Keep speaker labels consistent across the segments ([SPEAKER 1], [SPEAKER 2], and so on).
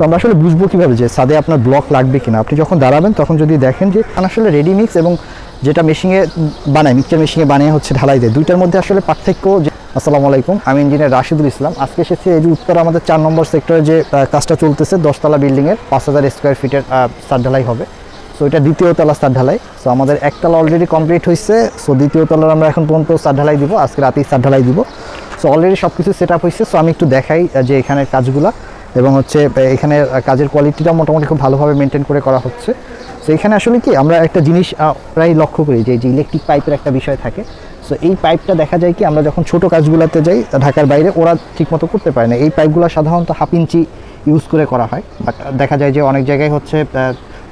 [SPEAKER 1] তো আমরা আসলে বুঝব কীভাবে যে সাদে আপনার ব্লক লাগবে কিনা। আপনি যখন দাঁড়াবেন, তখন যদি দেখেন যে আসলে রেডি মিক্স এবং যেটা মেশিনে বানায় মিক্সচার মেশিনে বানিয়ে হচ্ছে ঢালাই দেয়, দুইটার মধ্যে আসলে পার্থক্য যে আসসালামু আলাইকুম, আমি ইঞ্জিনিয়ার রাশিদুল ইসলাম। আজকে এসেছি এই যে উত্তর আমাদের চার নম্বর সেক্টরে যে কাজটা চলতেছে, দশতলা বিল্ডিংয়ের পাঁচ হাজার স্কোয়ার ফিটের সার ঢালাই হবে। সো এটা দ্বিতীয় তলা সার ঢালাই। সো আমাদের একতলা অলরেডি কমপ্লিট হয়েছে সো দ্বিতীয় তলার আমরা এখন পর্যন্ত সার ঢালাই দিব, আজকে রাতেই সার ঢালাই দিব। সো অলরেডি সব কিছু সেট আপ হয়েছে সো আমি একটু দেখাই যে এখানের কাজগুলা। এবং হচ্ছে এখানে কাজের কোয়ালিটিটা মোটামুটি খুব ভালোভাবে মেনটেন করে করা হচ্ছে। সো এখানে আসলে কি, আমরা একটা জিনিস প্রায় লক্ষ্য করি যে যে ইলেকট্রিক পাইপের একটা বিষয় থাকে। সো এই পাইপটা দেখা যায় কি, আমরা যখন ছোট কাজগুলোতে যাই, ঢাকার বাইরে, ওরা ঠিকমতো করতে পারে না। এই পাইপগুলো সাধারণত হাফ ইঞ্চি ইউজ করে করা হয়। বাট দেখা যায় যে, অনেক জায়গায় হচ্ছে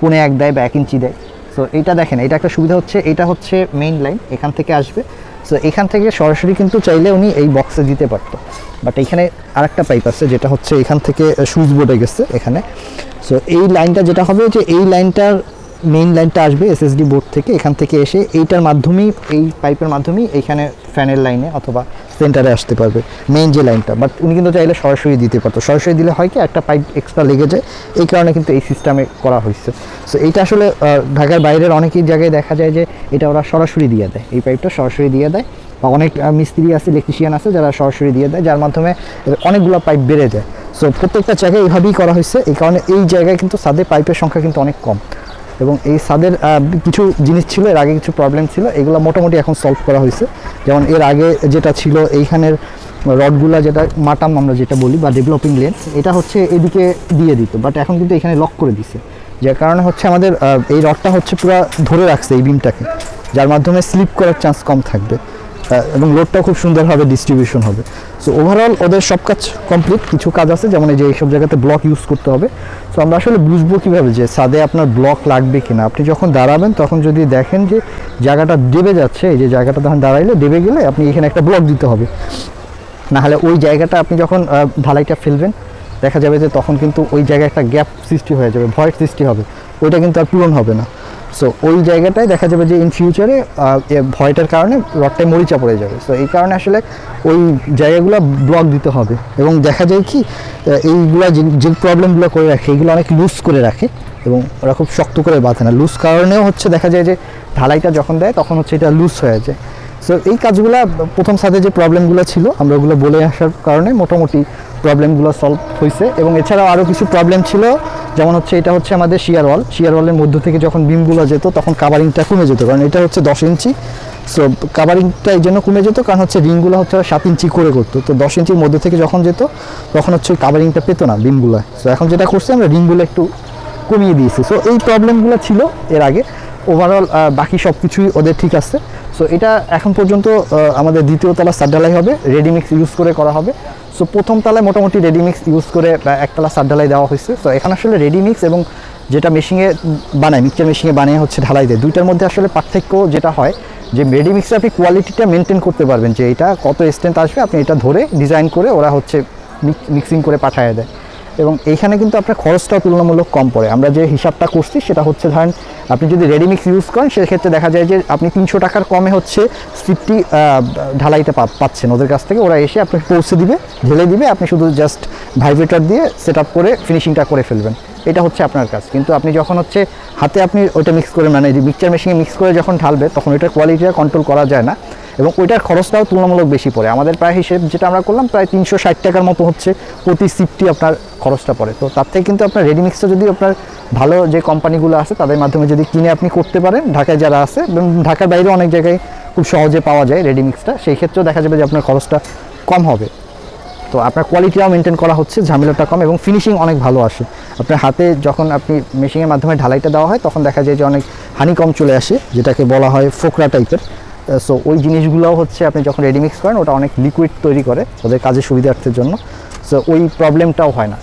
[SPEAKER 1] পুনে এক দেয় বা এক ইঞ্চি দেয়। সো এটা দেখেন, এটা একটা সুবিধা হচ্ছে, এটা হচ্ছে মেইন লাইন এখান থেকে আসবে। সো এখান থেকে সরাসরি কিন্তু চাইলে উনি এই বক্সে দিতে পারত। বাট এখানে আরেকটা পাইপ আছে, যেটা হচ্ছে এখান থেকে সুইচ বোর্ডে গেছে এখানে। সো এই লাইনটা যেটা হবে যে এই লাইনটার মেইন লাইনটা আসবে এসএসডি বোর্ড থেকে। এখান থেকে এসে এইটার মাধ্যমেই, এই পাইপের মাধ্যমেই এইখানে ফ্যানের লাইনে অথবা সেন্টারে আসতে পারবে মেইন যে লাইনটা। বাট উনি কিন্তু চাইলে সরাসরি দিতে পারতো। সরাসরি দিলে হয় কি, একটা পাইপ এক্সট্রা লেগে যায়। এই কারণে কিন্তু এই সিস্টেমে করা হয়েছে। সো এইটা আসলে ঢাকার বাইরের অনেকই জায়গায় দেখা যায় যে, এটা ওরা সরাসরি দিয়ে দেয়। এই পাইপটা সরাসরি দিয়ে দেয়। বা অনেক মিস্ত্রি আছে ইলেকট্রিশিয়ান আছে, যারা সরাসরি দিয়ে দেয়, যার মাধ্যমে অনেকগুলো পাইপ বেড়ে যায়। সো প্রত্যেকটা জায়গায় এইভাবেই করা হয়েছে। এই কারণে এই জায়গায় কিন্তু সাদে পাইপের সংখ্যা কিন্তু অনেক কম। এবং এই সাদের কিছু জিনিস ছিল, এর আগে কিছু প্রবলেম ছিল, এগুলো মোটামুটি এখন সলভ করা হয়েছে। যেমন এর আগে যেটা ছিল, এইখানের রডগুলা যেটা, মাটাম আমরা যেটা বলি, বা ডেভেলপিং লেন্স এটা হচ্ছে এদিকে দিয়ে দিত বাট এখন কিন্তু এখানে লক করে দিছে। যার কারণে হচ্ছে আমাদের এই রডটা হচ্ছে পুরো ধরে রাখছে এই বিমটাকে যার মাধ্যমে স্লিপ করার চান্স কম থাকবে। এবং লোডটাও খুব সুন্দরভাবে ডিস্ট্রিবিউশন হবে। সো ওভারঅল ওদের সব কাজ কমপ্লিট কিছু কাজ আছে, যেমন এই যে এইসব জায়গাতে ব্লক ইউজ করতে হবে। সো আমরা আসলে বুঝব কীভাবে যে সাদে আপনার ব্লক লাগবে কিনা। আপনি যখন দাঁড়াবেন, তখন যদি দেখেন যে জায়গাটা দেবে যাচ্ছে, এই যে জায়গাটা তখন দাঁড়াইলে, দেবে গেলে আপনি এখানে একটা ব্লক দিতে হবে। নাহলে ওই জায়গাটা আপনি যখন ঢালাইটা ফেলবেন, দেখা যাবে যে তখন কিন্তু ওই জায়গায় একটা গ্যাপ সৃষ্টি হয়ে যাবে ভয়েড সৃষ্টি হবে। ওইটা কিন্তু আর পূরণ হবে না। সো ওই জায়গাটায় দেখা যাবে যে ইন ফিউচারে ভয়টার কারণে রডটায় মরিচা পড়ে যাবে। সো এই কারণে আসলে ওই জায়গাগুলো ব্লক দিতে হবে। এবং দেখা যায় কি এইগুলো যে- প্রবলেমগুলো করে রাখে, এইগুলো অনেক লুজ করে রাখে এবং ওরা খুব শক্ত করে বাঁধে না। লুজ কারণেও হচ্ছে দেখা যায় যে ঢালাইটা যখন দেয়, তখন হচ্ছে এটা লুজ হয়ে যায়। সো এই কাজগুলো, প্রথম সাথে যে প্রবলেমগুলো ছিল, আমরা ওগুলো বলে আসার কারণে মোটামুটি প্রবলেমগুলো সলভ হয়েছে এবং এছাড়াও আরও কিছু প্রবলেম ছিল যেমন হচ্ছে এটা হচ্ছে আমাদের শিয়ার ওয়াল শিয়ার ওয়ালের মধ্য থেকে যখন বিমগুলো যেত, তখন কাভারিংটা কমে যেত, কারণ এটা হচ্ছে দশ ইঞ্চি। সো কাভারিংটা এই জন্য কমে যেত, কারণ হচ্ছে রিংগুলো হচ্ছে সাত ইঞ্চি করে করতো। তো দশ ইঞ্চির মধ্যে থেকে যখন যেত, তখন হচ্ছে ওই কাভারিংটা পেতো না বিমগুলো সো এখন যেটা করছি, আমরা রিংগুলো একটু কমিয়ে দিয়েছি। সো এই প্রবলেমগুলো ছিল এর আগে। ওভারঅল বাকি সব কিছুই ওদের ঠিক আছে। সো এটা এখন পর্যন্ত আমাদের দ্বিতীয় তলা সারডালাই হবে রেডিমিক্স ইউজ করে করা হবে। সো প্রথম তলায় মোটামুটি রেডিমিক্স ইউজ করে একতলা সারডালাই দেওয়া হয়েছে। সো এখানে আসলে রেডিমিক্স এবং যেটা মেশিনে বানায় মিক্সচার মেশিনে বানিয়ে হচ্ছে ঢালাই দেয়। দুইটার মধ্যে আসলে পার্থক্য যেটা হয়, যে রেডিমিক্সে আপনি কোয়ালিটিটা মেনটেন করতে পারবেন, যে এটা কত স্ট্রেন্থ আসবে, আপনি এটা ধরে ডিজাইন করে ওরা হচ্ছে মিক্সিং করে পাঠিয়ে দেয়। এবং এইখানে কিন্তু আপনার খরচটাও তুলনামূলক কম পড়ে। আমরা যে হিসাবটা করছি সেটা হচ্ছে ধরেন, আপনি যদি রেডিমিক্স ইউজ করেন, সেক্ষেত্রে দেখা যায় যে আপনি তিনশো টাকার কমে হচ্ছে সিটটি ঢালাইতে পাচ্ছেন ওদের কাছ থেকে। ওরা এসে আপনাকে পৌঁছে দিবে, ঢেলে দিবে, আপনি শুধু জাস্ট ভাইব্রেটার দিয়ে সেট আপ করে ফিনিশিংটা করে ফেলবেন। এটা হচ্ছে আপনার কাজ। কিন্তু আপনি যখন হচ্ছে হাতে আপনি ওইটা মিক্স করে মানে মিক্সচার মেশিনে মিক্স করে যখন ঢালবে, তখন ওইটার কোয়ালিটিটা কন্ট্রোল করা যায় না। এবং ওইটার খরচটাও তুলনামূলক বেশি পড়ে। আমাদের প্রায় হিসেব যেটা আমরা করলাম, প্রায় তিনশো ষাট টাকার মতো হচ্ছে প্রতি সিফটি আপনার খরচটা পড়ে। তো তার থেকে কিন্তু আপনার রেডিমিক্সটা যদি আপনার ভালো যে কোম্পানিগুলো আছে, তাদের মাধ্যমে যদি কিনে আপনি করতে পারেন, ঢাকায় যারা আছে, এবং ঢাকার বাইরে অনেক জায়গায় খুব সহজে পাওয়া যায় রেডিমিক্সটা সেই ক্ষেত্রেও দেখা যাবে যে আপনার খরচটা কম হবে। তো আপনার কোয়ালিটিটাও মেনটেন করা হচ্ছে, ঝামেলাটা কম এবং ফিনিশিং অনেক ভালো আসে। আপনার হাতে যখন আপনি মেশিনের মাধ্যমে ঢালাইটা দেওয়া হয়, তখন দেখা যায় যে অনেক হানি কম চলে আসে, যেটাকে বলা হয় ফোকরা টাইপের সো ওই জিনিসগুলোও হচ্ছে আপনি যখন রেডিমিক্স করেন, ওটা অনেক লিকুইড তৈরি করে ওদের কাজের সুবিধার্থের জন্য। সো ওই প্রবলেমটাও হয় না।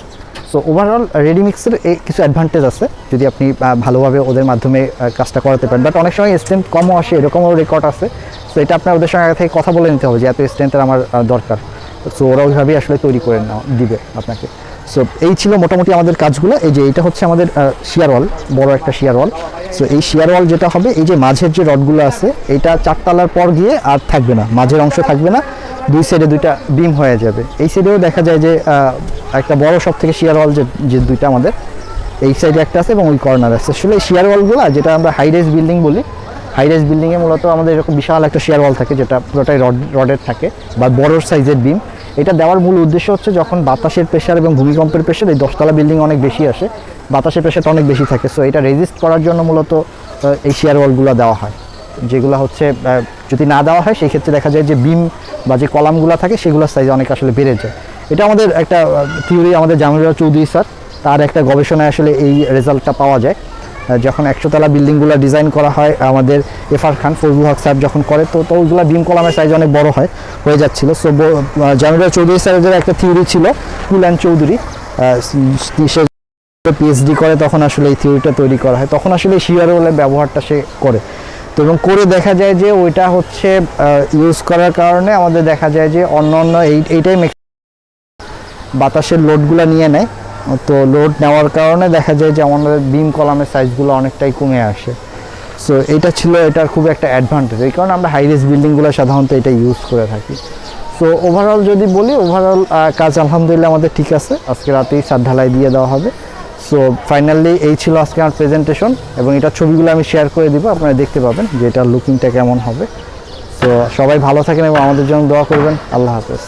[SPEAKER 1] সো ওভারঅল রেডিমিক্সের এই কিছু অ্যাডভান্টেজ আছে, যদি আপনি ভালোভাবে ওদের মাধ্যমে কাজটা করাতে পারেন। বাট অনেক সময় স্ট্রেন্থ কমও আসে, এরকমও রেকর্ড আছে। সো এটা আপনার ওদের সঙ্গে আগে থেকে কথা বলে নিতে হবে যে এত স্ট্রেন্থের আমার দরকার। সো ওরা ওইভাবেই আসলে তৈরি করে নেওয়া দিবে আপনাকে। সো এই ছিল মোটামুটি আমাদের কাজগুলো। এই যে, এটা হচ্ছে আমাদের শিয়ার ওয়াল বড় একটা শিয়ার ওয়াল সো এই শিয়ার ওয়াল যেটা হবে, এই যে মাঝের যে রডগুলো আছে, এটা চারতলার পর গিয়ে আর থাকবে না। মাঝের অংশ থাকবে না, দুই সাইডে দুইটা বিম হয়ে যাবে। এই সাইডেও দেখা যায় যে একটা বড় সব থেকে শিয়ার ওয়াল যে যে দুইটা আমাদের, এই সাইডে একটা আছে এবং ওই কর্নার আছে। আসলে শিয়ার ওয়ালগুলো যেটা আমরা হাই রেস বিল্ডিং বলি হাই রেস বিল্ডিংয়ে মূলত আমাদের এরকম বিশাল একটা শিয়ার ওয়াল থাকে, যেটা পুরোটাই রড রডের থাকে, বা বড় সাইজের বিম এটা দেওয়ার মূল উদ্দেশ্য হচ্ছে যখন বাতাসের প্রেশার এবং ভূমিকম্পের প্রেশার এই দশতলা বিল্ডিং অনেক বেশি আসে, বাতাসের প্রেশারটা অনেক বেশি থাকে। সো এটা রেজিস্ট করার জন্য মূলত এই শিয়ার ওয়ালগুলো দেওয়া হয়। যেগুলো হচ্ছে যদি না দেওয়া হয়, সেই ক্ষেত্রে দেখা যায় যে বিম বা যে কলামগুলো থাকে সেগুলোর সাইজ অনেক আসলে বেড়ে যায়। এটা আমাদের একটা থিওরি আমাদের জামিরুল্লাহ চৌধুরী স্যার, তার একটা গবেষণায় আসলে এই রেজাল্টটা পাওয়া যায়। যখন একশো তলা বিল্ডিংগুলো ডিজাইন করা হয়, আমাদের এফআর খান, ফজলুল হক সাহেব যখন করে, তো তো ওইগুলো বিম কলামের সাইজ অনেক বড় হয়, হয়ে যাচ্ছিল। সো জামিরুল্লাহ চৌধুরী স্যারের একটা থিওরি ছিল, কুলান চৌধুরী সে পিএইচডি করে, তখন আসলে এই থিওরিটা তৈরি করা হয়। তখন আসলে শিয়ার ওয়ালের ব্যবহারটা সে করে। তো এবং করে দেখা যায় যে, ওইটা হচ্ছে ইউজ করার কারণে আমাদের দেখা যায় যে অন্য অন্য এই, এইটাই বাতাসের লোডগুলো নিয়ে নেয়। তো লোড নেওয়ার কারণে দেখা যায় যে আমাদের বিম কলামের সাইজগুলো অনেকটাই কমে আসে। সো এটা ছিল, এটার খুব একটা অ্যাডভান্টেজ এই কারণে আমরা হাই রেস বিল্ডিংগুলো সাধারণত এটা ইউজ করে থাকি। সো ওভারঅল যদি বলি ওভারঅল কাজ আলহামদুলিল্লাহ আমাদের ঠিক আছে। আজকে রাতেই ছাদ ঢালাই দিয়ে দেওয়া হবে। সো ফাইনালি এই ছিল আজকে আমার প্রেজেন্টেশন এবং এটার ছবিগুলো আমি শেয়ার করে দিব, আপনারা দেখতে পাবেন যে এটার লুকিংটা কেমন হবে। তো সবাই ভালো থাকেন এবং আমাদের জন্য দোয়া করবেন। আল্লাহ হাফেজ।